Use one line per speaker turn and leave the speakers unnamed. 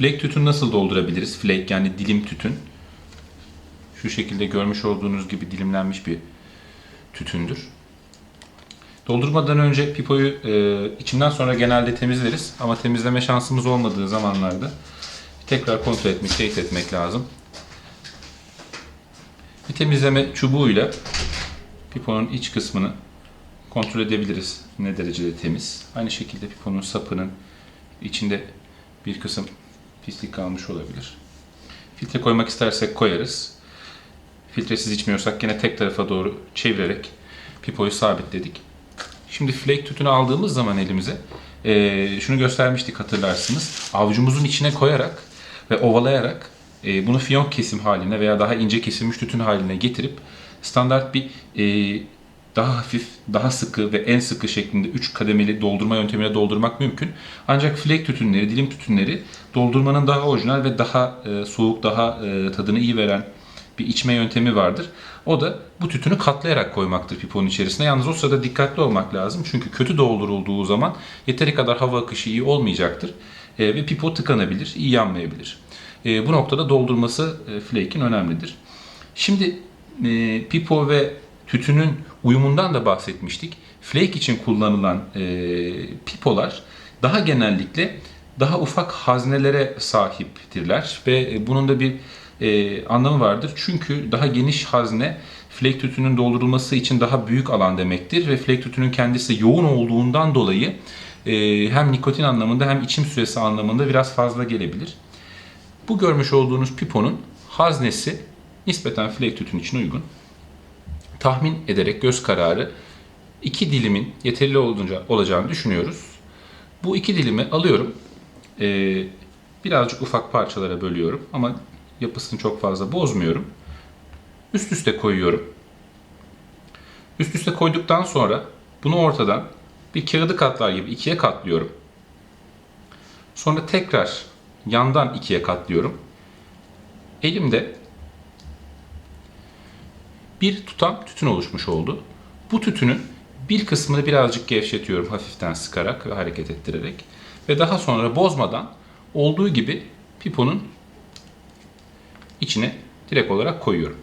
Flake tütün nasıl doldurabiliriz? Flake yani dilim tütün. Şu şekilde görmüş olduğunuz gibi dilimlenmiş bir tütündür. Doldurmadan önce pipoyu e, içinden sonra genelde temizleriz. Ama temizleme şansımız olmadığı zamanlarda tekrar kontrol etmek, teyit etmek lazım. Bir temizleme çubuğuyla piponun iç kısmını kontrol edebiliriz ne derecede temiz. Aynı şekilde piponun sapının içinde bir kısım pislik kalmış olabilir. Filtre koymak istersek koyarız. Filtresiz içmiyorsak yine tek tarafa doğru çevirerek pipoyu sabitledik. Şimdi flake tütünü aldığımız zaman elimize eee, şunu göstermiştik hatırlarsınız. Avucumuzun içine koyarak ve ovalayarak eee, bunu fiyonk kesim haline veya daha ince kesilmiş tütün haline getirip standart bir eee, daha hafif, daha sıkı ve en sıkı şeklinde 3 kademeli doldurma yöntemiyle doldurmak mümkün. Ancak flake tütünleri, dilim tütünleri doldurmanın daha orijinal ve daha e, soğuk, daha e, tadını iyi veren bir içme yöntemi vardır. O da bu tütünü katlayarak koymaktır piponun içerisine. Yalnız o sırada dikkatli olmak lazım. Çünkü kötü doldurulduğu zaman yeteri kadar hava akışı iyi olmayacaktır. E, ve pipo tıkanabilir, iyi yanmayabilir. E, bu noktada doldurması e, flake'in önemlidir. Şimdi e, pipo ve tütünün uyumundan da bahsetmiştik. Flake için kullanılan e, pipolar daha genellikle daha ufak haznelere sahiptirler ve e, bunun da bir e, anlamı vardır. Çünkü daha geniş hazne flake tütünün doldurulması için daha büyük alan demektir ve flake tütünün kendisi yoğun olduğundan dolayı e, hem nikotin anlamında hem içim süresi anlamında biraz fazla gelebilir. Bu görmüş olduğunuz piponun haznesi nispeten flake tütün için uygun tahmin ederek göz kararı iki dilimin yeterli olunca olacağını düşünüyoruz. Bu iki dilimi alıyorum. Ee, birazcık ufak parçalara bölüyorum ama yapısını çok fazla bozmuyorum. Üst üste koyuyorum. Üst üste koyduktan sonra bunu ortadan bir kağıdı katlar gibi ikiye katlıyorum. Sonra tekrar yandan ikiye katlıyorum. Elimde bir tutam tütün oluşmuş oldu. Bu tütünün bir kısmını birazcık gevşetiyorum hafiften sıkarak ve hareket ettirerek. Ve daha sonra bozmadan olduğu gibi piponun içine direkt olarak koyuyorum.